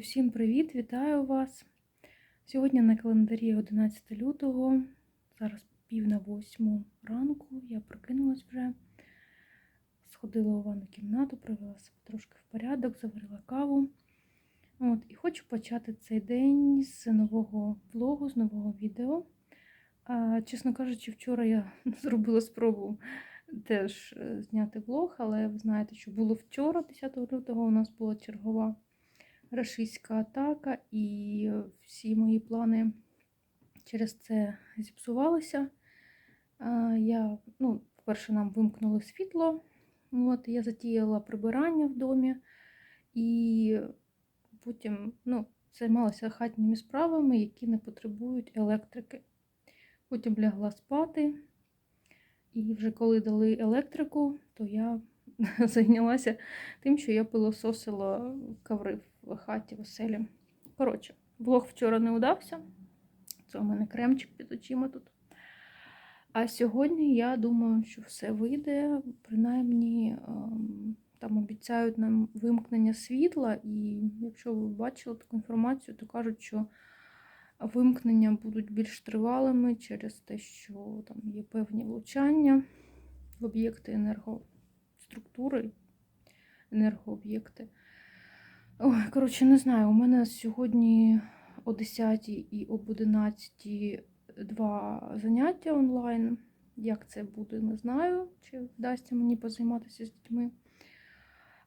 всім привіт! Вітаю вас! Сьогодні на календарі 11 лютого, зараз пів на восьму ранку, я прокинулась вже, сходила у ванну кімнату, привела себе трошки в порядок, заварила каву. От, і хочу почати цей день з нового влогу, з нового відео. А, чесно кажучи, вчора я зробила спробу теж е, зняти влог, але ви знаєте, що було вчора, 10 лютого, у нас була чергова рашистська атака, і всі мої плани через це зіпсувалися. Я, ну, Вперше нам вимкнули світло, от, я затіяла прибирання в домі і потім ну, займалася хатніми справами, які не потребують електрики. Потім лягла спати. І вже коли дали електрику, то я зайнялася тим, що я пилососила коври в хаті в оселі. Коротше, влог вчора не удався. Це у мене кремчик під очима тут. А сьогодні я думаю, що все вийде. Принаймні, ем, там обіцяють нам вимкнення світла, і якщо ви бачили таку інформацію, то кажуть, що вимкнення будуть більш тривалими через те, що там є певні влучання в об'єкти енергоструктури, енергооб'єкти. Ой, коротше, не знаю, у мене сьогодні о 10 і об 11 два заняття онлайн. Як це буде, не знаю, чи вдасться мені позайматися з дітьми.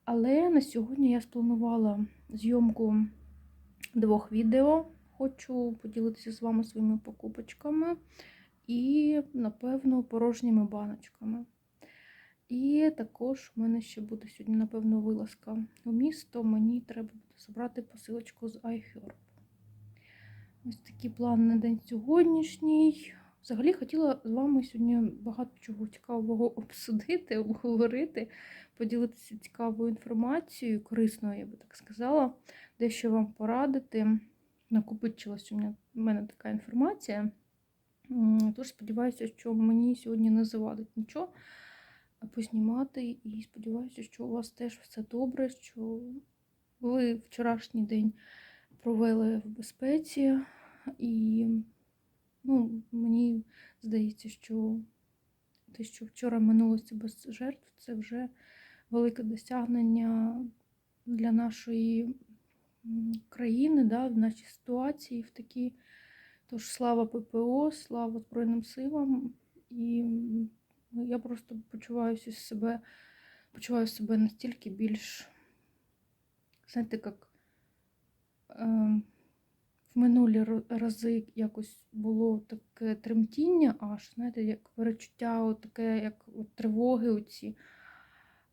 Але на сьогодні я спланувала зйомку двох відео. Хочу поділитися з вами своїми покупочками і, напевно, порожніми баночками. І також в мене ще буде сьогодні, напевно, вилазка у місто. Мені треба буде забрати посилочку з iHerb. Ось такий план на день сьогоднішній. Взагалі хотіла з вами сьогодні багато чого цікавого обсудити, обговорити, поділитися цікавою інформацією, корисною, я би так сказала, дещо вам порадити. Накопичилась у мене, в мене така інформація. Тож сподіваюся, що мені сьогодні не завадить нічого познімати. І сподіваюся, що у вас теж все добре, що ви вчорашній день провели в безпеці. І ну, мені здається, що те, що вчора минулося без жертв, це вже велике досягнення для нашої країни, да, в нашій ситуації, в такій. Тож слава ППО, слава Збройним силам. І я просто почуваюся себе, почуваю себе настільки більш, знаєте, як е, в минулі рази якось було таке тремтіння, аж, знаєте, як перечуття, таке, як от тривоги оці.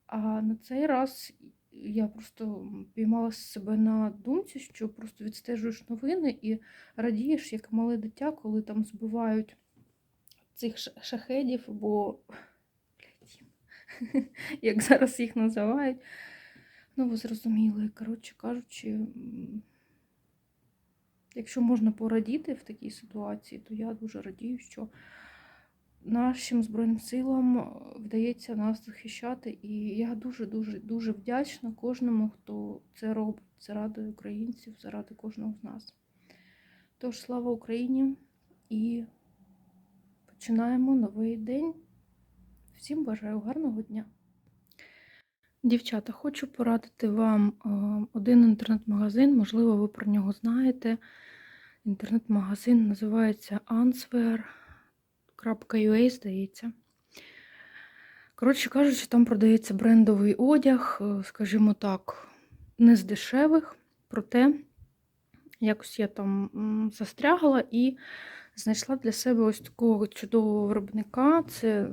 А на цей раз я просто піймала себе на думці, що просто відстежуєш новини і радієш, як мале дитя, коли там збивають цих шахедів, бо як зараз їх називають. Ну, ви зрозуміли, коротше кажучи, якщо можна порадіти в такій ситуації, то я дуже радію, що нашим Збройним силам вдається нас захищати. І я дуже-дуже дуже вдячна кожному, хто це робить заради українців, заради кожного з нас. Тож, слава Україні і починаємо новий день. Всім бажаю гарного дня! Дівчата, хочу порадити вам один інтернет-магазин, можливо, ви про нього знаєте. Інтернет-магазин називається answer.ua, здається. Коротше кажучи, там продається брендовий одяг, скажімо так, не з дешевих, проте якось я там застрягала і знайшла для себе ось такого чудового виробника. Це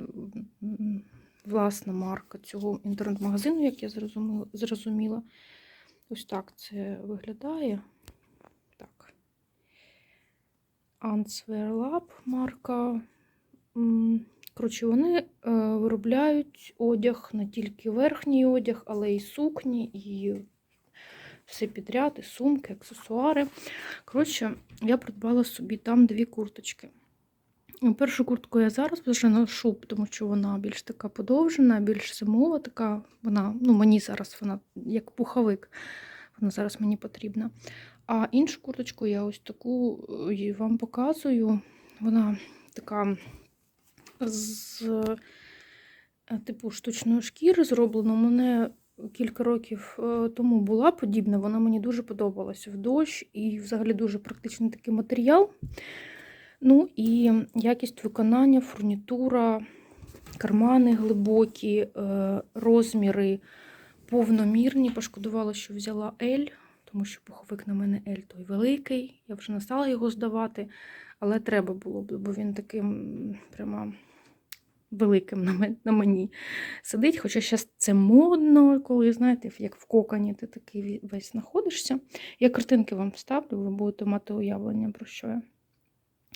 власна марка цього інтернет-магазину, як я зрозуміла. Ось так це виглядає. Так. Answer Lab марка. Коротше, вони е, виробляють одяг, не тільки верхній одяг, але й сукні, і все підряд, і сумки, аксесуари. Коротше, я придбала собі там дві курточки. Першу куртку я зараз вже ношу, тому що вона більш така подовжена, більш зимова, така, вона, ну мені зараз вона як пуховик Вона зараз мені потрібна. А іншу курточку я ось таку е, вам показую. Вона така з е, типу штучної шкіри зроблена. У мене кілька років е, тому була подібна. Вона мені дуже подобалася в дощ і взагалі дуже практичний такий матеріал. Ну і якість виконання, фурнітура, кармани глибокі, е, розміри повномірні. Пошкодувала, що взяла L, тому що пуховик на мене L той великий. Я вже не стала його здавати, але треба було б, бо він таким прямо великим на мен- на мені сидить. Хоча зараз це модно, коли, знаєте, як в коконі ти такий весь знаходишся. Я картинки вам ставлю, ви будете мати уявлення, про що я.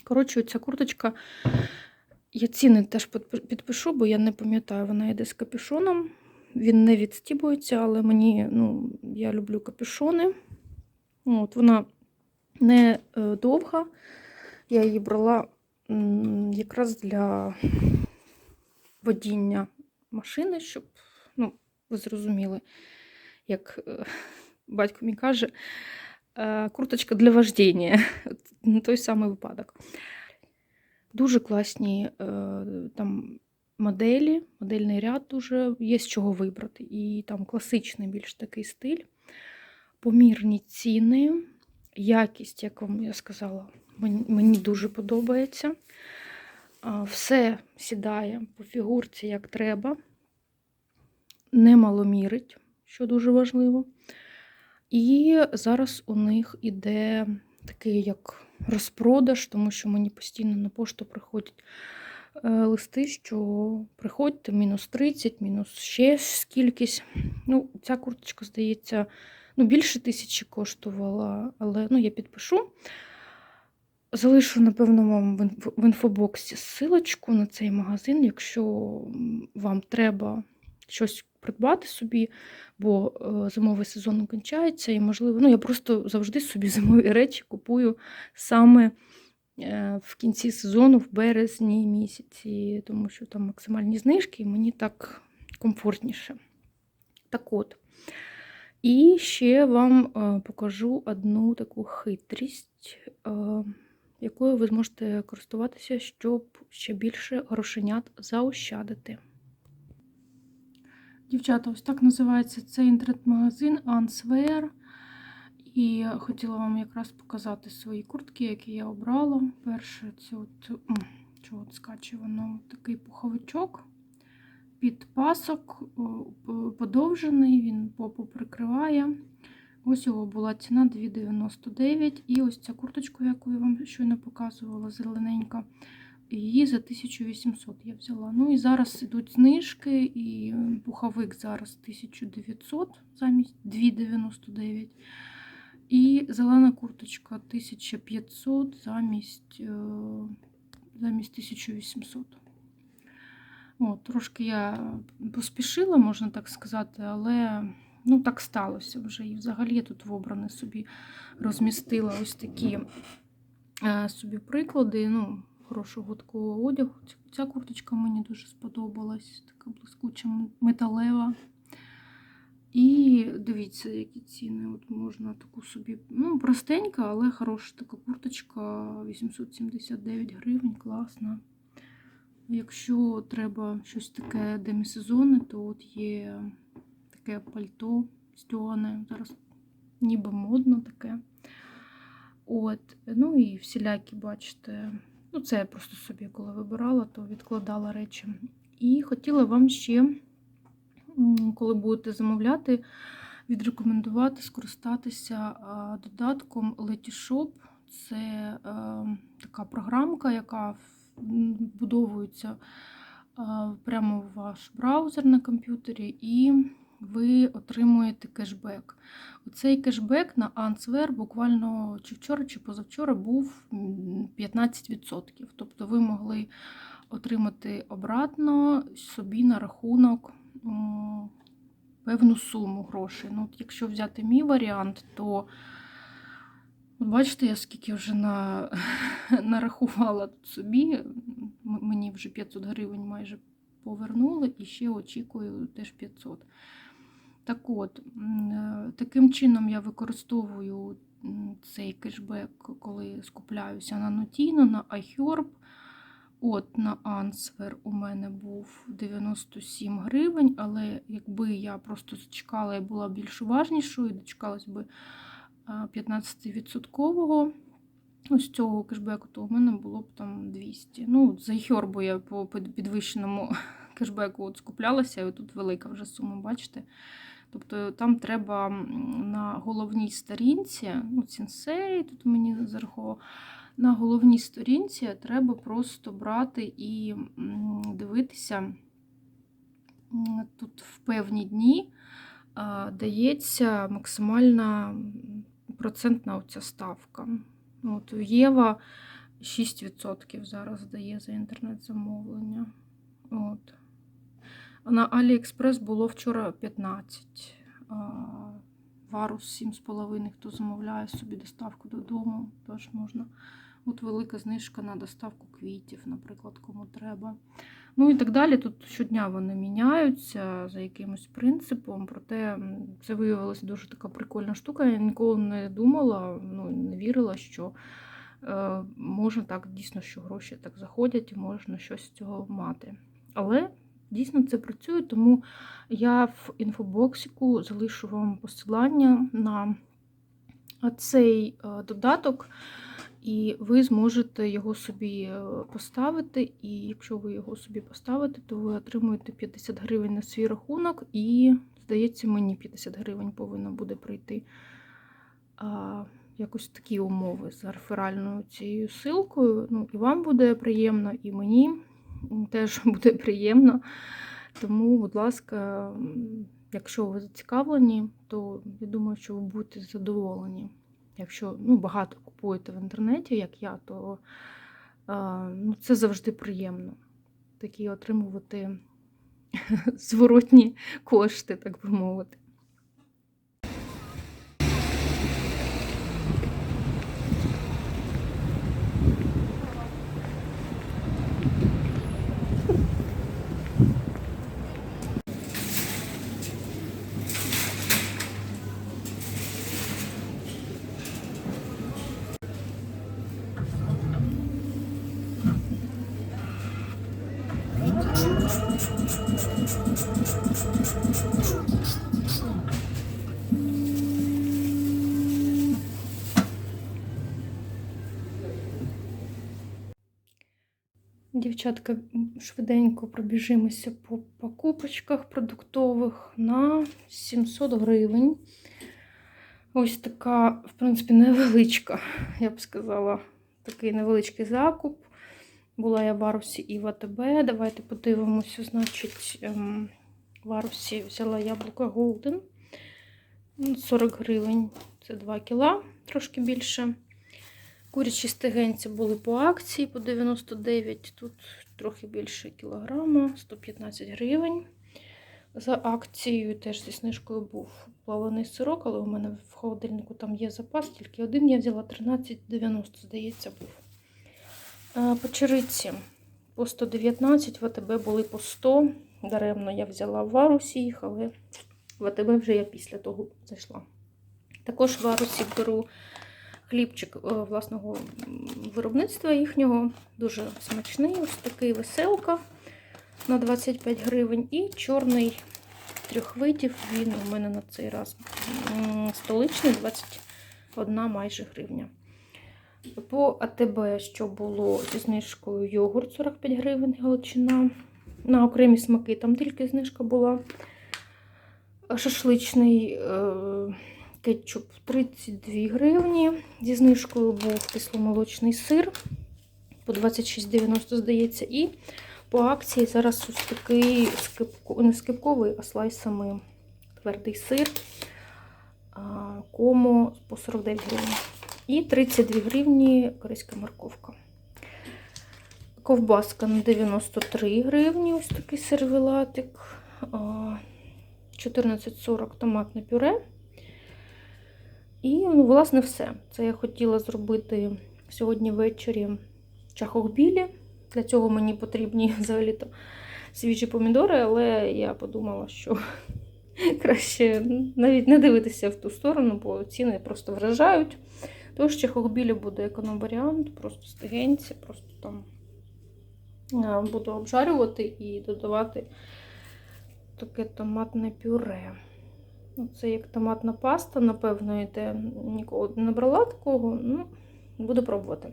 Коротше, ця курточка. Я ціни теж підпишу, бо я не пам'ятаю, вона йде з капюшоном. Він не відстібується, але мені, ну, я люблю капюшони. От, вона не е, довга. Я її брала якраз для водіння машини, щоб, ну, ви зрозуміли, як е, батько мій каже, е, курточка для вождіння. Той самий випадок. Дуже класні е, там моделі, модельний ряд дуже є з чого вибрати. І там класичний більш такий стиль, помірні ціни, якість, як вам я сказала, мені дуже подобається. Все сідає по фігурці як треба, не маломірить, що дуже важливо. І зараз у них іде такий як розпродаж, тому що мені постійно на пошту приходять е, листи, що приходьте мінус 30, мінус ще скількись. Ну, ця курточка, здається, ну, більше тисячі коштувала, але ну, я підпишу. Залишу, напевно, вам в інфобоксі ссылочку на цей магазин, якщо вам треба щось придбати собі, бо е, зимовий сезон кінчається, і, можливо, ну, я просто завжди собі зимові речі купую саме е, в кінці сезону, в березні місяці, тому що там максимальні знижки, і мені так комфортніше. Так от. І ще вам е, покажу одну таку хитрість, якою ви зможете користуватися, щоб ще більше грошенят заощадити. Дівчата, ось так називається цей інтернет-магазин Answear. І хотіла вам якраз показати свої куртки, які я обрала. Перше, це от, чого от скаче воно, такий пуховичок під пасок, подовжений, він попу прикриває. Ось його була ціна 2,99. І ось ця курточка, яку я вам щойно показувала, зелененька, її за 1800 я взяла. Ну і зараз ідуть знижки, і пуховик зараз 1900 замість 2,99. І зелена курточка 1500 замість, е, замість 1800. От, трошки я поспішила, можна так сказати, але ну, так сталося вже. І взагалі я тут в обране собі розмістила ось такі е, собі приклади. Ну, хорошого такого одягу. Ця- курточка мені дуже сподобалась, така блискуча металева. І дивіться, які ціни. От можна таку собі, ну, простенька, але хороша така курточка 879 гривень, класна. Якщо треба щось таке демісезонне, то от є таке пальто стьоне. Зараз ніби модно таке. От, ну і всілякі, бачите. Ну, це я просто собі, коли вибирала, то відкладала речі. І хотіла вам ще, коли будете замовляти, відрекомендувати скористатися додатком Letishop. Це е, така програмка, яка вбудовується а, прямо в ваш браузер на комп'ютері, і ви отримуєте кешбек. Оцей кешбек на Answer буквально чи вчора, чи позавчора був 15%. Тобто ви могли отримати обратно собі на рахунок певну суму грошей. Ну, от якщо взяти мій варіант, то от бачите, я скільки вже на, нарахувала тут собі. Мені вже 500 гривень майже повернули і ще очікую теж 500. Так от, е, таким чином я використовую цей кешбек, коли скупляюся на Notino, на iHerb. От на Answer у мене був 97 гривень, але якби я просто зачекала і була більш уважнішою, дочекалась би 15% ось цього кешбеку, то у мене було б там 200. Ну, за iHerb я по підвищеному кешбеку от скуплялася, і тут велика вже сума, бачите? Тобто там треба на головній сторінці, ну, сенсей, тут мені зараховував, на головній сторінці треба просто брати і дивитися. Тут в певні дні дається максимальна процентна оця ставка. От у Єва 6% зараз дає за інтернет-замовлення. От. На Аліекспрес було вчора 15. Варус 7,5, хто замовляє собі доставку додому, теж можна. От велика знижка на доставку квітів, наприклад, кому треба. Ну і так далі. Тут щодня вони міняються за якимось принципом. Проте це виявилася дуже така прикольна штука. Я ніколи не думала, ну не вірила, що е, можна так дійсно, що гроші так заходять і можна щось з цього мати. Але дійсно це працює, тому я в інфобоксику залишу вам посилання на цей додаток, і ви зможете його собі е, поставити. І якщо ви його собі поставите, то ви отримуєте 50 гривень на свій рахунок, і, здається, мені 50 гривень повинно буде прийти. Якось такі умови з реферальною цією силкою. Ну, і вам буде приємно, і мені теж буде приємно. Тому, будь ласка, якщо ви зацікавлені, то я думаю, що ви будете задоволені. Якщо ну, багато купуєте в інтернеті, як я, то ну, це завжди приємно. Такі отримувати зворотні кошти, так би мовити. Дівчатка, швиденько пробіжимося по покупочках продуктових на 700 гривень. Ось така, в принципі, невеличка, я б сказала, такий невеличкий закуп. Була я в Арусі і в АТБ. Давайте подивимося. Значить, ем, в Арусі взяла яблуко Golden. 40 гривень. Це 2 кіла, трошки більше. Курячі стегенці були по акції по 99, тут трохи більше кілограма, 115 гривень. За акцією теж зі знижкою був плаваний сирок, але у мене в холодильнику там є запас, тільки один я взяла 13,90, здається, був. Печериці по 119, в АТБ були по 100. Даремно я взяла в Варусі їх, але в АТБ вже я після того зайшла. Також в Варусі беру хлібчик е, власного виробництва їхнього. Дуже смачний, ось такий веселка на 25 гривень. І чорний трьох видів. Він у мене на цей раз столичний 21 майже гривня. По АТБ, що було зі знижкою йогурт 45 гривень галичина. На окремі смаки там тільки знижка була. Шашличний е, кетчуп 32 гривні. Зі знижкою був кисломолочний сир по 26,90, здається. І по акції зараз ось такий скипко, не скипковий, а слайсами твердий сир. Комо по 49 гривень. І 32 гривні корейська морковка. Ковбаска на 93 гривні, ось такий сервелатик. А, 14,40 томатне пюре. І, ну, власне, все. Це я хотіла зробити сьогодні ввечері чахохбілі. Для цього мені потрібні взагалі-то свіжі помідори, але я подумала, що краще навіть не дивитися в ту сторону, бо ціни просто вражають. Тож чехолбілі буде економ-варіант, просто стегенці, просто там буду обжарювати і додавати таке томатне пюре. Ну, Це як томатна паста, напевно, йде. Ніколи не брала такого, ну, буду пробувати.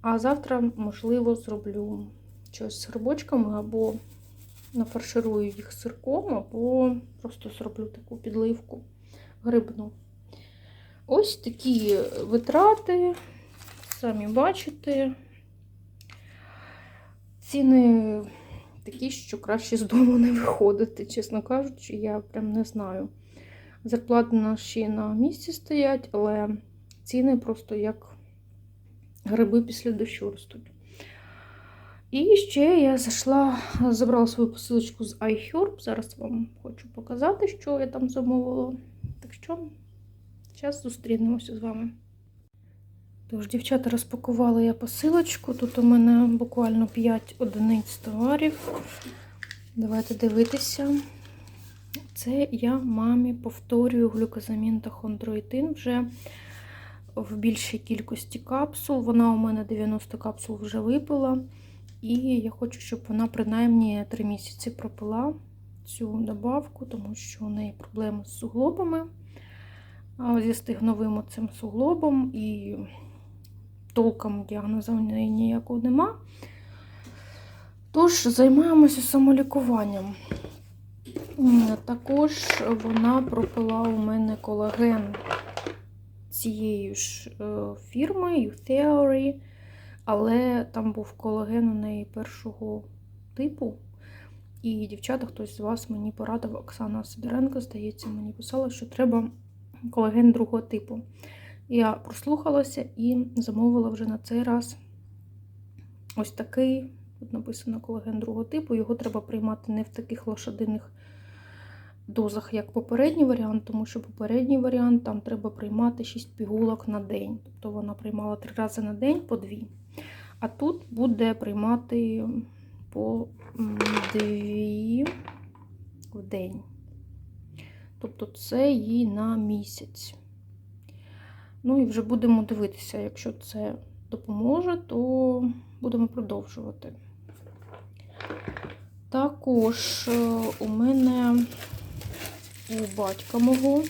А завтра, можливо, зроблю щось з грибочками, або нафарширую їх сирком, або просто зроблю таку підливку грибну. Ось такі витрати, самі бачите. Ціни такі, що краще з дому не виходити, чесно кажучи, я прям не знаю. Зарплати наші на місці стоять, але ціни просто як гриби після дощу ростуть. І ще я зайшла, забрала свою посилочку з iHerb. Зараз вам хочу показати, що я там замовила. Так що, зараз зустрінемося з вами. Тож, дівчата, розпакувала я посилочку. Тут у мене буквально 5 одиниць товарів. Давайте дивитися. Це я мамі повторюю глюкозамін та хондроїтин вже в більшій кількості капсул. Вона у мене 90 капсул вже випила. І я хочу, щоб вона принаймні 3 місяці пропила цю добавку, тому що у неї проблеми з суглобами, зі стигновим цим суглобом, і толком діагнозу ніякого нема. Тож займаємося самолікуванням. Також вона пропила у мене колаген цієї ж е, фірми Theory, але там був колаген у неї першого типу. І дівчата, хтось з вас мені порадив, Оксана Сидоренко, здається, мені писала, що треба колаген другого типу. Я прослухалася і замовила вже на цей раз ось такий, тут написано колаген другого типу. Його треба приймати не в таких лошадиних дозах, як попередній варіант, тому що попередній варіант там треба приймати 6 пігулок на день. Тобто вона приймала 3 рази на день по 2. А тут буде приймати по 2 в день. Тобто це їй на місяць. Ну і вже будемо дивитися, якщо це допоможе, то будемо продовжувати. Також е, у мене у батька мого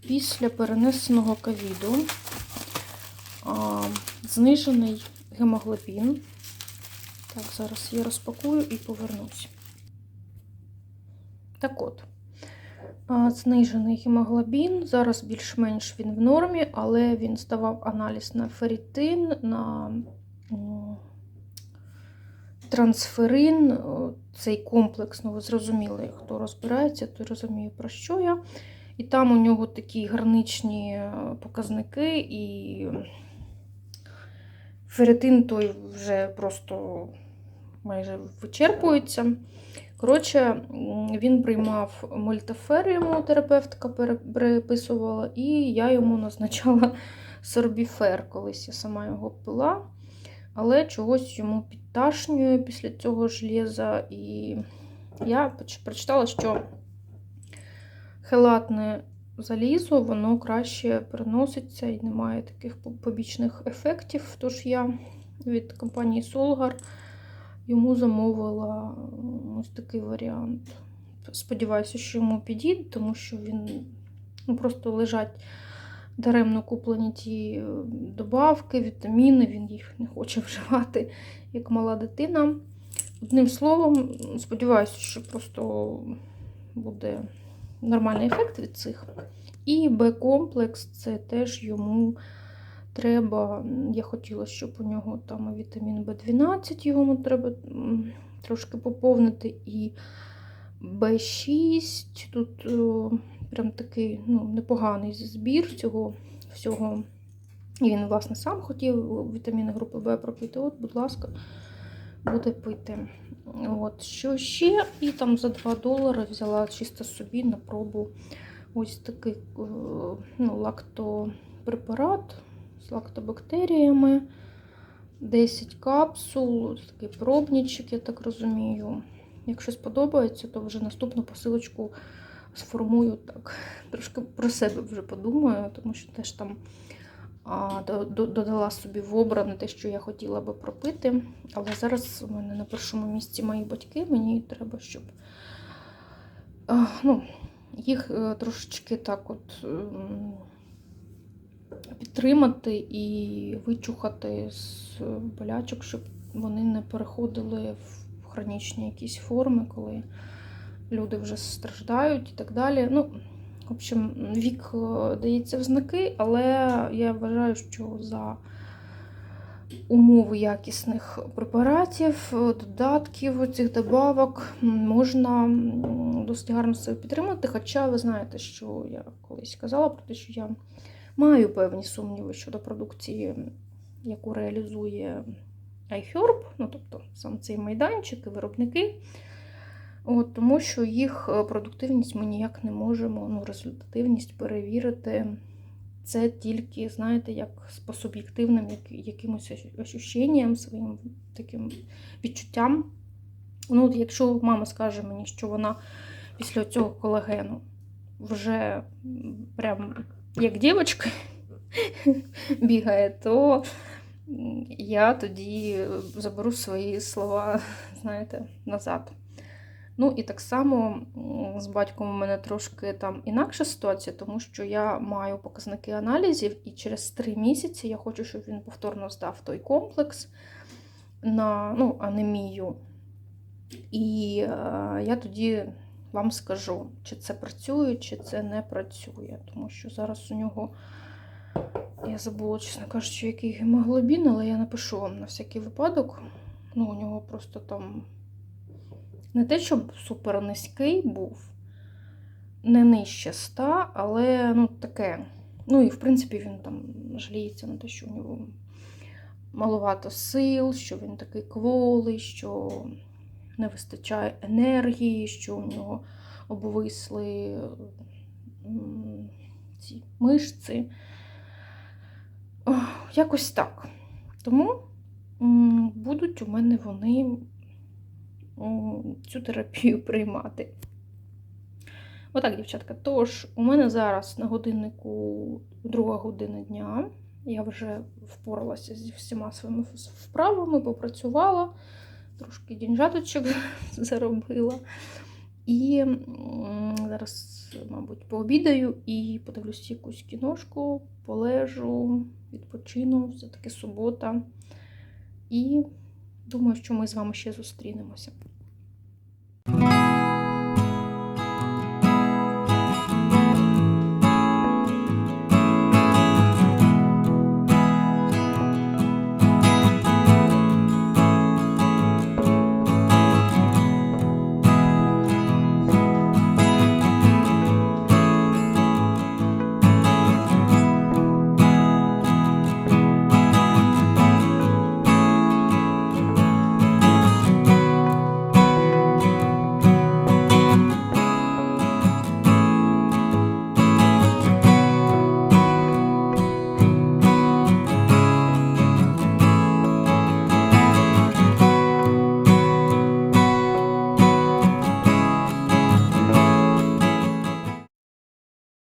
після перенесеного ковіду знижений гемоглобін. Так, зараз я розпакую і повернусь. Так от, знижений гемоглобін. Зараз більш-менш він в нормі, але він здавав аналіз на ферритин, на трансферин. Цей комплекс, ну ви зрозуміли, хто розбирається, той розуміє, про що я. І там у нього такі граничні е, показники, і ферритин той вже просто майже вичерпується. Коротше, він приймав мультифер, йому терапевтка переписувала, і я йому назначала сорбіфер, колись я сама його пила. Але чогось йому підташнює після цього железа. І я прочитала, що хелатне залізо, воно краще переноситься і немає таких побічних ефектів. Тож я від компанії Solgar йому замовила ось такий варіант. Сподіваюся, що йому підійде, тому що він ну, просто лежать даремно куплені ті е, добавки, вітаміни, він їх не хоче вживати, як мала дитина. Одним словом, сподіваюся, що просто буде нормальний ефект від цих. І Б-комплекс це теж йому треба. Я хотіла, щоб у нього там вітамін В12 йому треба трошки поповнити. І Б6. Тут о, прям такий ну, непоганий збір цього всього. І він, власне, сам хотів вітаміни групи Б пропити. От, будь ласка, буде пити. От, що ще? І там за 2 долари взяла чисто собі на пробу ось такий е, ну, лактопрепарат з лактобактеріями. 10 капсул, такий пробничок, я так розумію. Якщо сподобається, то вже наступну посилочку сформую так. Трошки про себе вже подумаю, тому що теж там а, до- до- додала собі в обране те, що я хотіла би пропити. Але зараз у мене на першому місці мої батьки. Мені треба, щоб а, ну, їх е, трошечки так от ем, підтримати і вичухати з болячок, щоб вони не переходили в хронічні якісь форми, коли люди вже страждають і так далі. Ну, в общем, вік е, дається в знаки, але я вважаю, що за умови якісних препаратів, е, додатків, цих добавок можна досить гарно себе підтримати. Хоча ви знаєте, що я колись казала про те, що я маю певні сумніви щодо продукції, яку реалізує iHerb, ну тобто сам цей майданчик і виробники. От, тому що їх е, продуктивність ми ніяк не можемо, ну, результативність перевірити. Це тільки, знаєте, як по суб'єктивним як- якимось ощущенням, своїм таким відчуттям. Ну, от якщо мама скаже мені, що вона після цього колагену вже прям як дівчинка бігає, то я тоді заберу свої слова, знаєте, назад. Ну і так само з батьком у мене трошки там інакша ситуація, тому що я маю показники аналізів, і через три місяці я хочу, щоб він повторно здав той комплекс на ну, анемію. І е, я тоді вам скажу, чи це працює, чи це не працює. Тому що зараз у нього, я забула, чесно кажучи, який гемоглобін, але я напишу вам на всякий випадок. Ну, у нього просто там не те, щоб супер низький був, не нижче 100, але ну, таке. Ну і в принципі він там жаліється на те, що у нього маловато сил, що він такий кволий, що не вистачає енергії, що у нього обвисли ці мишці. Якось так. Тому будуть у мене вони цю терапію приймати. Отак, дівчатка. Тож, у мене зараз на годиннику друга година дня. Я вже впоралася зі всіма своїми вправами, попрацювала, трошки дінжаточок заробила. І зараз, мабуть, пообідаю і подивлюсь якусь кіношку, полежу, відпочину, все-таки субота. І думаю, що ми з вами ще зустрінемося.